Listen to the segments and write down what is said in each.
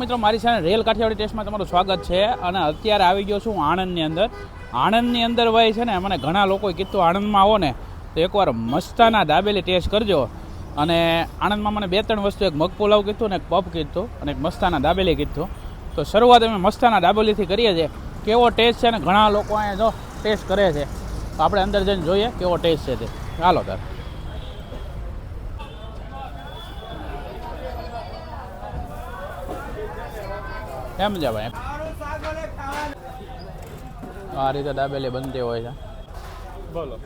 મિત્રો, મારી સાથે રેલ કાઠિયાવાડી ટેસ્ટમાં તમારું સ્વાગત છે અને અત્યારે આવી ગયો છું આણંદની અંદર. આણંદની અંદર ભાઈ છે ને, મને ઘણા લોકોએ કીધું, આણંદમાં આવો ને, તો એકવાર મસ્તાના દાબેલી ટેસ્ટ કરજો. અને આણંદમાં મને બે ત્રણ વસ્તુ, એક મગ પુલાવ કીધું ને એક પપ કીધું અને એક મસ્તાના દાબેલી કીધું. તો શરૂઆત અમે મસ્તાના દાબેલીથી કરીએ છીએ. કેવો ટેસ્ટ છે ને, ઘણા લોકો અહીંયા જો ટેસ્ટ કરે છે. તો આપણે અંદર જઈને જોઈએ કેવો ટેસ્ટ છે તે. ચાલો તાર. કેમ છે ભાઈ આ રીતે દાબેલી બનતી હોય છે. બોલો.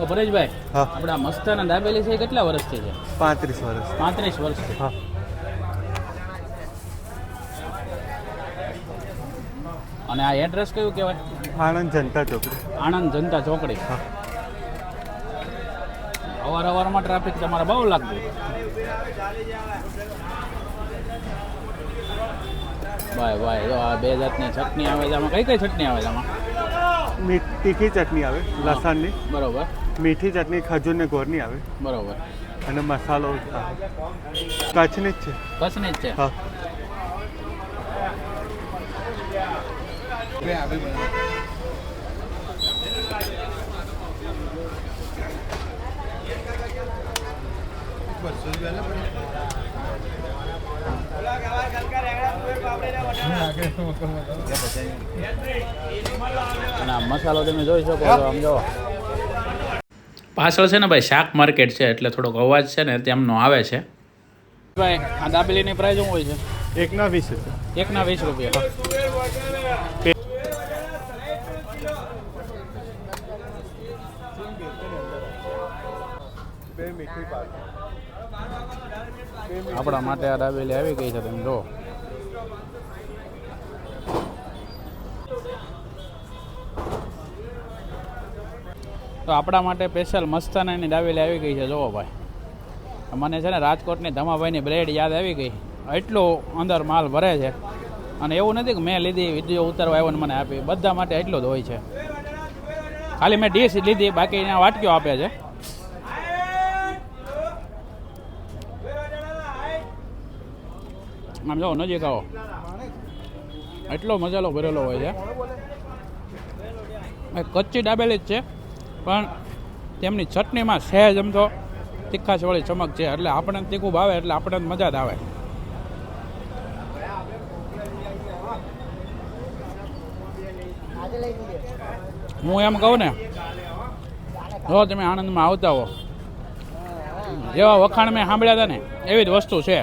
ઓ પરેશભાઈ હા. આપણા મસ્તાના દાબેલી છે એ કેટલા વર્ષથી છે? પાંત્રીસ વર્ષ. પાંત્રીસ વર્ષથી. હા. અને આ એડ્રેસ કયું કહેવાય? આણંદ જનતા ચોકડી. આણંદ જનતા ચોકડી. હા. અવાર અવારમાં ટ્રાફિક તમારે બહુ લાગતું. ભાઈ ભાઈ જો આ બે જાતની ચટણી આવે છે. આમાં કઈ કઈ ચટણી આવે છે આમાં? તીખી ચટણી આવે લસણની. બરોબર. મીઠી ચટણી ખજૂર ને ગોળની આવે. બરોબર. અને મસાલો કચ્છની જ છે. કચ્છની જ છે? હા. અને આ મસાલો તમે જોઈ શકો છો આમ જો પાછળ છે ને ભાઈ શાક માર્કેટ છે એટલે થોડોક અવાજ છે ને તેમનો આવે છે. ભાઈ આ દાબેલીની પ્રાઇસ શું હોય છે? એકના વીસ રૂપિયા એકના વીસ રૂપિયા. આપણા માટે આ દાબેલી આવી ગઈ છે તમે જો તો આપણા માટે સ્પેશિયલ મસ્તાનાની ડાબેલી આવી ગઈ છે જોવો ભાઈ. મને છે ને રાજકોટની ધમાભાઈની બ્રેડ યાદ આવી ગઈ. એટલો અંદર માલ ભરે છે. અને એવું નથી કે મેં લીધી, વીડિયો ઉતારવા આવ્યો ને મને આપી. બધા માટે એટલો જ હોય છે. ખાલી મેં ડીશ લીધી બાકી અહીંયા વાટકીઓ આપે છે. આમ જાઓ નજીક આવો એટલો મજાલો ભરેલો હોય છે. કચ્ચી ડાબેલી જ છે. પણ તેમની ચટણીમાં સહેજ એમ તો તીખાશવાળી ચમક છે. એટલે આપણને તીખું ભાવે એટલે આપણને મજા જ આવે. હું એમ કહું ને, જો તમે આણંદમાં આવતા હો જેવા વખાણ મેં સાંભળ્યા હતા ને, એવી જ વસ્તુ છે.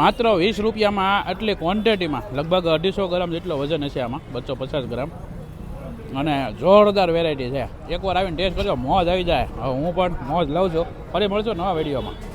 માત્ર વીસ રૂપિયામાં આટલી ક્વોન્ટિટીમાં લગભગ અઢીસો ગ્રામ જેટલો વજન હશે આમાં, બસો પચાસ ગ્રામ. અને જોરદાર વેરાયટી છે. એકવાર આવીને ટેસ્ટ કરજો, મોજ આવી જાય. હવે હું પણ મોજ લઉં છું. ફરી મળશું નવા વિડીયોમાં